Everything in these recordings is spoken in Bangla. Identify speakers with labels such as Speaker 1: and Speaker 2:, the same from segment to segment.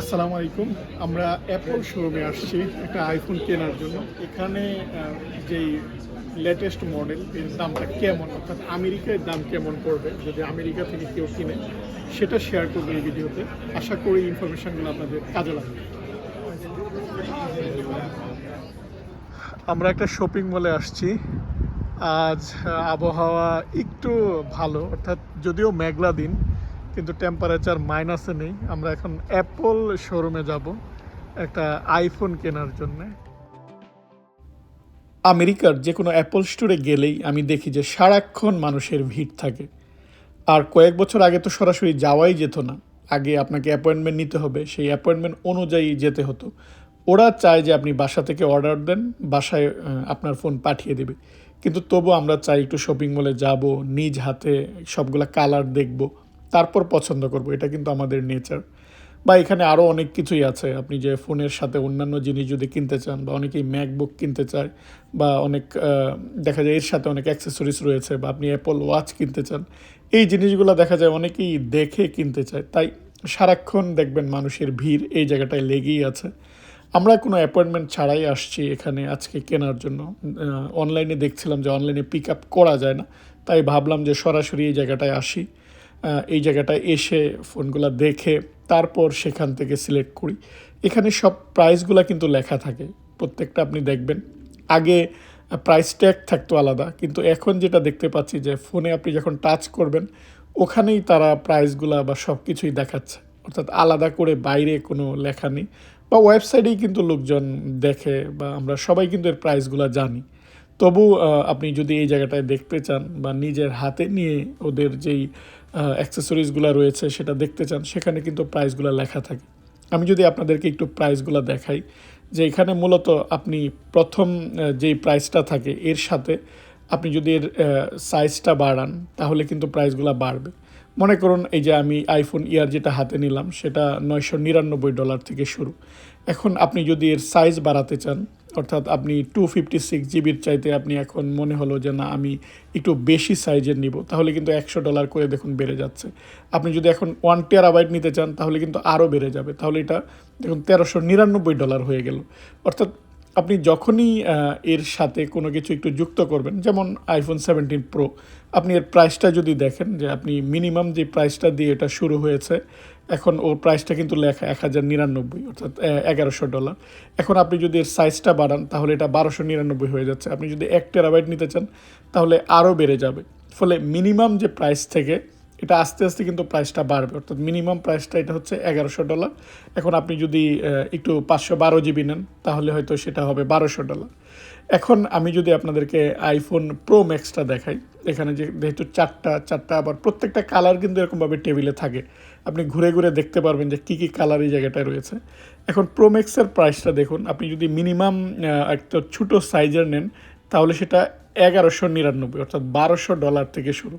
Speaker 1: আসসালামু আলাইকুম। আমরা অ্যাপল শোরুমে আসছি একটা আইফোন কেনার জন্য। এখানে যেই লেটেস্ট মডেল এর দামটা কেমন? অর্থাৎ আমেরিকার দাম কেমন পড়বে? যদি আমেরিকা থেকে কেউ কিনে, সেটা শেয়ার করবে এই ভিডিওতে। আশা করি ইনফরমেশনগুলো আপনাদের কাজে লাগবে। আমরা একটা শপিং মলে আসছি। আজ, আবহাওয়া একটু ভালো, অর্থাৎ যদিও মেঘলা দিন কিন্তু টেম্পারেচার মাইনাসে নেই। আমরা এখন অ্যাপল শোরুমে যাব একটা আইফোন কেনার জন্যে। আমেরিকার যে কোনো অ্যাপল স্টোরে গেলেই আমি দেখি যে সারাক্ষণ মানুষের ভিড় থাকে। আর কয়েক বছর আগে তো সরাসরি যাওয়াই যেত না। আগে আপনাকে অ্যাপয়েন্টমেন্ট নিতে হবে, সেই অ্যাপয়েন্টমেন্ট অনুযায়ী যেতে হতো। ওরা চায় যে আপনি বাসা থেকে অর্ডার দেন, বাসায় আপনার ফোন পাঠিয়ে দেবে। কিন্তু তবু আমরা চাই একটু শপিং মলে যাব, নিজ হাতে সবগুলা কালার দেখব। তারপর পছন্দ করব, এটা কিন্তু আমাদের নেচার বা এখানে আরও অনেক কিছুই আছে, আপনি যে ফোনের সাথে অন্যান্য জিনিস যদি কিনতে চান বা অনেকেই ম্যাকবুক কিনতে চায় বা অনেক দেখা যায় এর সাথে অনেক অ্যাক্সেসরিজ রয়েছে বা আপনি অ্যাপল ওয়াচ কিনতে চান, এই জিনিসগুলো দেখা যায় অনেকেই দেখে কিনতে চায়। তাই সারাক্ষণ দেখবেন মানুষের ভিড় এই জায়গাটায় লেগেই আছে। আমরা কোনো অ্যাপয়েন্টমেন্ট ছাড়াই আসছি এখানে আজকে কেনার জন্য। অনলাইনে দেখছিলাম যে অনলাইনে পিক আপ করা যায় না, তাই ভাবলাম যে সরাসরি এই জায়গাটায় আসি। এই জায়গাটায় এসে ফোনগুলো দেখে তারপর সেখান থেকে সিলেক্ট করি। এখানে সব প্রাইসগুলো কিন্তু লেখা থাকে। প্রত্যেকটা আপনি দেখবেন। আগে প্রাইস ট্যাগ থাকতো আলাদা। কিন্তু এখন যেটা দেখতে পাচ্ছি যে ফোনে আপনি যখন টাচ করবেন, ওখানেই তারা প্রাইসগুলো বা সব কিছুই দেখাচ্ছে। অর্থাৎ আলাদা করে বাইরে কোনো লেখা নেই। বা ওয়েবসাইটেই কিন্তু লোকজন দেখে বা আমরা সবাই কিন্তু এর প্রাইসগুলো জানি। তবু আপনি যদি এই জায়গাটায় দেখতে চান বা নিজের হাতে নিয়ে ওদের যেই অ্যাক্সেসরিজগুলো রয়েছে, সেটা দেখতে চান, সেখানে কিন্তু প্রাইসগুলো লেখা থাকে। আমি যদি আপনাদেরকে একটু প্রাইসগুলো দেখাই, যে এখানে মূলত আপনি প্রথম যেই প্রাইসটা থাকে, এর সাথে আপনি যদি এর সাইজটা বাড়ান, তাহলে কিন্তু প্রাইসগুলো বাড়বে। মনে করুন, এই যে আমি আইফোন ইয়ার যেটা হাতে নিলাম, সেটা নয়শো নিরানব্বই ডলার থেকে শুরু। এখন আপনি যদি এর সাইজ বাড়াতে চান অর্থাৎ আপনি টু ফিফটি সিক্স জিবির চাইতে আপনি এখন মনে হলো যে না, আমি একটু বেশি সাইজের নিব, তাহলে কিন্তু একশো ডলার করে দেখুন বেড়ে যাচ্ছে। আপনি যদি এখন ওয়ান টেরাবাইট নিতে চান, তাহলে কিন্তু আরও বেড়ে যাবে। তাহলে এটা দেখুন তেরোশো নিরানব্বই ডলার হয়ে গেল। অর্থাৎ আপনি যখনই এর সাথে কোনো কিছু একটু যুক্ত করবেন, যেমন আইফোন সেভেন্টিন প্রো আপনি এর প্রাইসটা যদি দেখেন যে আপনি মিনিমাম যে প্রাইসটা দিয়ে এটা শুরু হয়েছে এখন ওর প্রাইসটা কিন্তু লেখা এক হাজার নিরানব্বই, অর্থাৎ এগারোশো ডলার। এখন আপনি যদি এর সাইজটা বাড়ান, তাহলে এটা বারোশো নিরানব্বই হয়ে যাচ্ছে। আপনি যদি এক টেরাবাইট নিতে চান, তাহলে আরও বেড়ে যাবে। ফলে মিনিমাম যে প্রাইস থেকে, এটা আস্তে আস্তে কিন্তু প্রাইসটা বাড়বে। অর্থাৎ মিনিমাম প্রাইসটা এটা হচ্ছে এগারোশো ডলার। এখন আপনি যদি একটু পাঁচশো বারো জিবি নেন, তাহলে হয়তো সেটা হবে বারোশো ডলার। এখন আমি যদি আপনাদেরকে আইফোন প্রো ম্যাক্সটা দেখাই, এখানে যে যেহেতু চারটা চারটা আবার প্রত্যেকটা কালার কিন্তু এরকমভাবে টেবিলে থাকে। আপনি ঘুরে ঘুরে দেখতে পারবেন যে কী কী কালার এই জায়গাটায় রয়েছে। এখন প্রো ম্যাক্সের প্রাইসটা দেখুন, আপনি যদি মিনিমাম একটা ছোটো সাইজের নেন, তাহলে সেটা এগারোশো নিরানব্বই, অর্থাৎ বারোশো ডলার থেকে শুরু।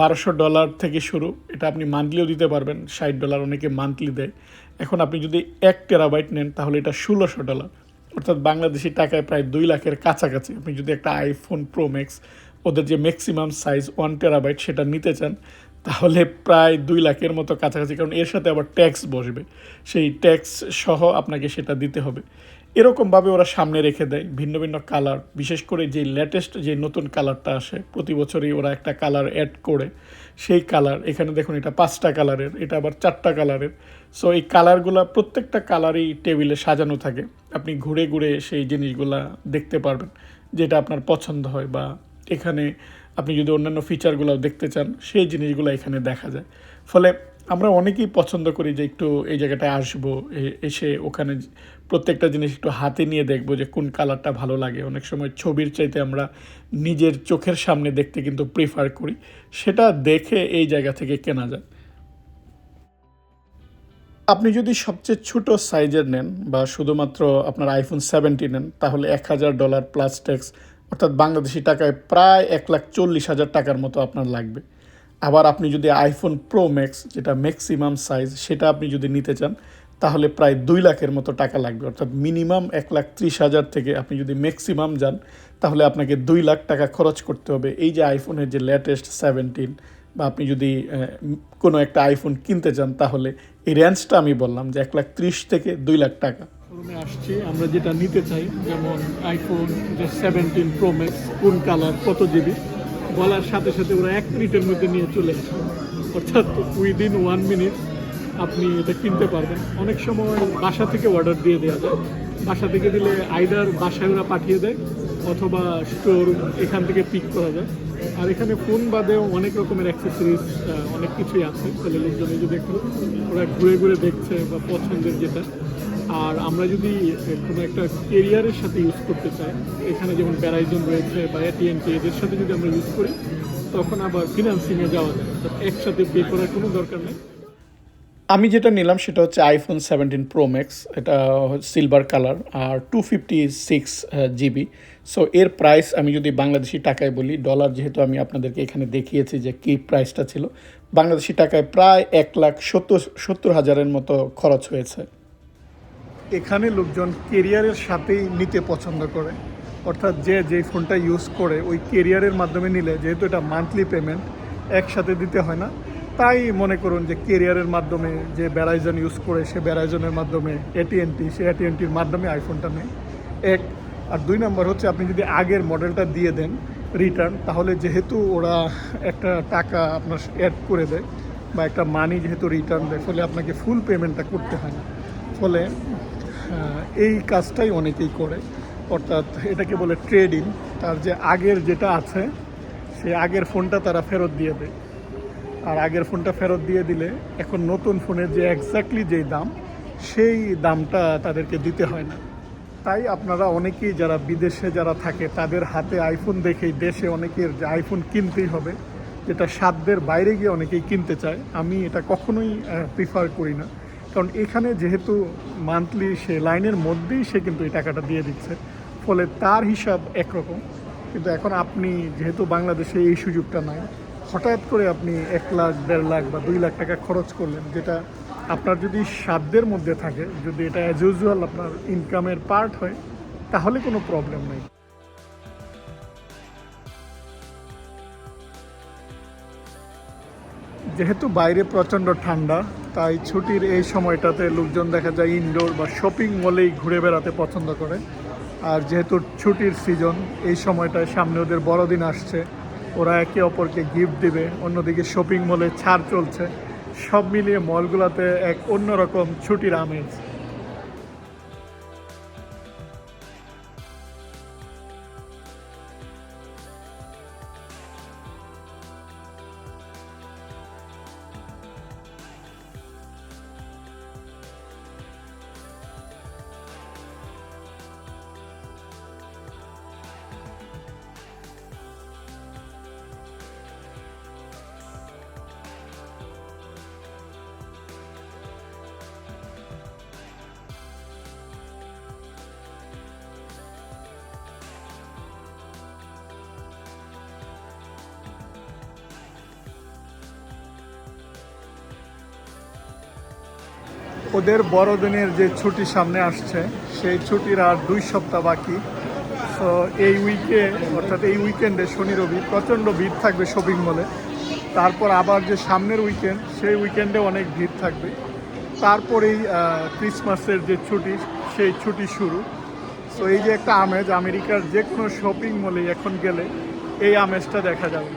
Speaker 1: বারোশো ডলার থেকে শুরু, এটা আপনি মান্থলিও দিতে পারবেন, ষাট ডলার অনেকে মান্থলি দেয়। এখন আপনি যদি এক টেরাবাইট নেন, তাহলে এটা ষোলোশো ডলার অর্থাৎ বাংলাদেশি টাকায় প্রায় দুই লাখের কাছাকাছি। আপনি যদি একটা আইফোন প্রো ম্যাক্স ওদের যে ম্যাক্সিমাম সাইজ ওয়ান টেরাবাইট সেটা নিতে চান, তাহলে প্রায় দুই লাখের মতো কাছাকাছি, কারণ এর সাথে আবার ট্যাক্স বসবে। সেই ট্যাক্স সহ আপনাকে সেটা দিতে হবে। এরকমভাবে ওরা সামনে রেখে দেয় ভিন্ন ভিন্ন কালার বিশেষ করে যে লেটেস্ট যে নতুন কালারটা আসে, প্রতি বছরই ওরা একটা কালার অ্যাড করে। সেই কালার এখানে দেখুন এটা পাঁচটা কালারের এটা আবার চারটা কালারের সো এই কালারগুলো প্রত্যেকটা কালারই টেবিলে সাজানো থাকে। আপনি ঘুরে ঘুরে সেই জিনিসগুলা দেখতে পারবেন, যেটা আপনার পছন্দ হয় বা এখানে আপনি যদি অন্যান্য ফিচারগুলো দেখতে চান, সেই জিনিসগুলো এখানে দেখা যায়। ফলে আমরা অনেকেই পছন্দ করি যে একটু এই জায়গাটায় আসব এসে ওখানে প্রত্যেকটা জিনিস একটু হাতে নিয়ে দেখব যে কোন কালারটা ভালো লাগে। অনেক সময় ছবির চাইতে আমরা নিজের চোখের সামনে দেখতে কিন্তু প্রিফার করি। সেটা দেখে এই জায়গা থেকে কেনা যায়। আপনি যদি সবচেয়ে ছোট সাইজের নেন বা শুধুমাত্র আপনার আইফোন সেভেন্টি নেন, তাহলে এক হাজার ডলার প্লাস ট্যাক্স অর্থাৎ বাংলাদেশি টাকায় প্রায় এক লাখ চল্লিশ হাজার টাকার মতো আপনার লাগবে। আবার আপনি যদি আইফোন প্রো ম্যাক্স যেটা ম্যাক্সিমাম সাইজ সেটা আপনি যদি নিতে চান, তাহলে প্রায় দুই লাখের মতো টাকা লাগবে। অর্থাৎ মিনিমাম এক লাখ ত্রিশ হাজার থেকে আপনি যদি ম্যাক্সিমাম যান, তাহলে আপনাকে দুই লাখ টাকা খরচ করতে হবে। এই যে আইফোনের যে লেটেস্ট সেভেন্টিন বা আপনি যদি কোনো একটা আইফোন কিনতে চান তাহলে এই রেঞ্জটা আমি বললাম যে এক লাখ ত্রিশ থেকে দুই লাখ টাকা। শোরুমে আসছি, আমরা যেটা নিতে চাই, যেমন আইফোন সেভেন্টিন প্রো ম্যাক্স কোন কালার কত জিবি বলার সাথে সাথে ওরা এক মিনিটের মধ্যে নিয়ে চলে আসে। অর্থাৎ উইদিন ওয়ান মিনিট আপনি এটা কিনতে পারবেন। অনেক সময় বাসা থেকে অর্ডার দিয়ে দেওয়া যায়। বাসা থেকে দিলে আইদার বাসায় ওরা পাঠিয়ে দেয়, অথবা স্টোর এখান থেকে পিক করা যায়। আর এখানে ফোন বাদেও অনেক রকমের অ্যাক্সেসরিজ অনেক কিছুই আছে। তাহলে লোকজন যদি একটু, ওরা ঘুরে ঘুরে দেখছে বা পছন্দের যেটা। আর আমরা যদি কোনো একটা কেরিয়ারের সাথে ইউজ করতে চাই, এখানে যেমন প্যারাইজন রয়েছে বা এটিএনটি এদের সাথে যদি আমরা ইউজ করি, তখন আবার ফিনান্সিংয়ে যাওয়া যায়। একসাথে পে করার কোনো দরকার নেই। আমি যেটা নিলাম সেটা হচ্ছে আইফোন সেভেন্টিন প্রো ম্যাক্স এটা সিলভার কালার আর two fifty six GB so এর প্রাইস আমি যদি বাংলাদেশি টাকায় বলি ডলার যেহেতু আমি আপনাদেরকে এখানে দেখিয়েছি যে কী প্রাইসটা ছিল, বাংলাদেশি টাকায় প্রায় এক লাখ সত্তর সত্তর হাজারের মতো খরচ হয়েছে। এখানে লোকজন কেরিয়ারের সাথেই নিতে পছন্দ করে। অর্থাৎ যে যে ফোনটা ইউজ করে, ওই কেরিয়ারের মাধ্যমে নিলে, যেহেতু এটা মান্থলি পেমেন্ট একসাথে দিতে হয় না। তাই মনে করুন যে কেরিয়ারের মাধ্যমে যে ব্যারাইজন ইউজ করে, সে ব্যারাইজনের মাধ্যমে এটিএনটি সে এটিএনটির মাধ্যমে আইফোনটা নেয়। এক আর দুই নম্বর হচ্ছে আপনি যদি আগের মডেলটা দিয়ে দেন রিটার্ন তাহলে যেহেতু ওরা একটা টাকা আপনার অ্যাড করে দেয় বা একটা মানি যেহেতু রিটার্ন দেয়, ফলে আপনাকে ফুল পেমেন্টটা করতে হয় না। ফলে এই কাজটাই অনেকেই করে। অর্থাৎ এটাকে বলে ট্রেডিং তার যে আগের যেটা আছে, সে আগের ফোনটা তারা ফেরত দিয়ে দেয়। আর আগের ফোনটা ফেরত দিয়ে দিলে এখন নতুন ফোনের যে এক্স্যাক্টলি যেই দাম, সেই দামটা তাদেরকে দিতে হয় না। তাই আপনারা অনেকেই যারা বিদেশে যারা থাকে, তাদের হাতে আইফোন দেখেই দেশে অনেকের যে আইফোন কিনতেই হবে, যেটা সাধ্যের বাইরে গিয়ে অনেকেই কিনতে চায়। আমি এটা কখনোই প্রিফার করি না। কারণ এখানে যেহেতু মান্থলি সে লাইনের মধ্যেই সে কিন্তু এই টাকাটা দিয়ে দিচ্ছে, ফলে তার হিসাব একরকম। কিন্তু এখন আপনি যেহেতু বাংলাদেশে এই সুযোগটা নাই, হঠাৎ করে আপনি এক লাখ, দেড় লাখ বা দুই লাখ টাকা খরচ করলেন, যেটা আপনার যদি সাধ্যের মধ্যে থাকে, যদি এটা অ্যাজ ইউজুয়াল আপনার ইনকামের পার্ট হয়, তাহলে কোনো প্রবলেম নেই। যেহেতু বাইরে প্রচণ্ড ঠান্ডা, তাই ছুটির এই সময়টাতে লোকজন দেখা যায় ইনডোর বা শপিং মলেই ঘুরে বেড়াতে পছন্দ করে। আর যেহেতু ছুটির সিজন এই সময়টায় সামনে ওদের বড়দিন আসছে, ওরা একে অপরকে গিফট দিবে, অন্যদিকে শপিং মলে ছাড় চলছে। সব মিলিয়ে মলগুলোতে এক অন্যরকম ছুটির আমেজ। ওদের বড়দিনের যে ছুটি সামনে আসছে, সেই ছুটির আর দুই সপ্তাহ বাকি। তো এই উইকে অর্থাৎ এই উইকেন্ডে শনি, রবি, প্রচণ্ড ভিড় থাকবে শপিং মলে তারপর আবার যে সামনের উইকেন্ড সেই উইকেন্ডে অনেক ভিড় থাকবে। তারপরেই ক্রিসমাসের যে ছুটি, সেই ছুটি শুরু। তো এই যে একটা আমেজ, আমেরিকার যে কোনো শপিং মলে এখন গেলে, এই আমেজটা দেখা যাবে।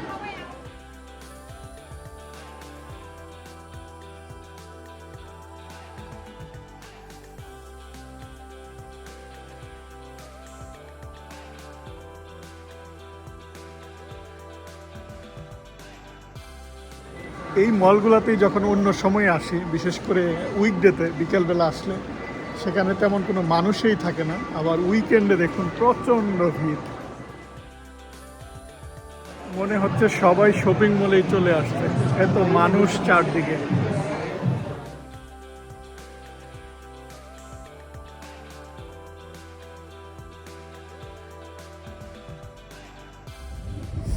Speaker 1: এই মলগুলোতেই যখন অন্য সময় আসি, বিশেষ করে উইকডেতে বিকেলবেলা আসলে, সেখানে তেমন কোনো মানুষই থাকে না। আবার উইকেন্ডে দেখুন, প্রচণ্ড ভিড়। মনে হচ্ছে সবাই শপিং মলেই চলে আসছে। এত মানুষ চারদিকে।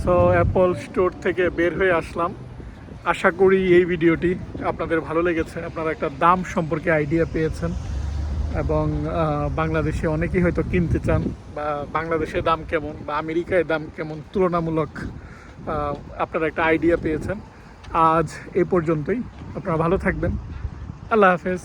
Speaker 1: সো অ্যাপল স্টোর থেকে বের হয়ে আসলাম। আশা করি এই ভিডিওটি আপনাদের ভালো লেগেছে। আপনারা একটা দাম সম্পর্কে আইডিয়া পেয়েছেন এবং বাংলাদেশে অনেকেই হয়তো কিনতে চান বা বাংলাদেশের দাম কেমন বা আমেরিকায় দাম কেমন তুলনামূলক আপনারা একটা আইডিয়া পেয়েছেন। আজ এ পর্যন্তই। আপনারা ভালো থাকবেন। আল্লাহ হাফেজ।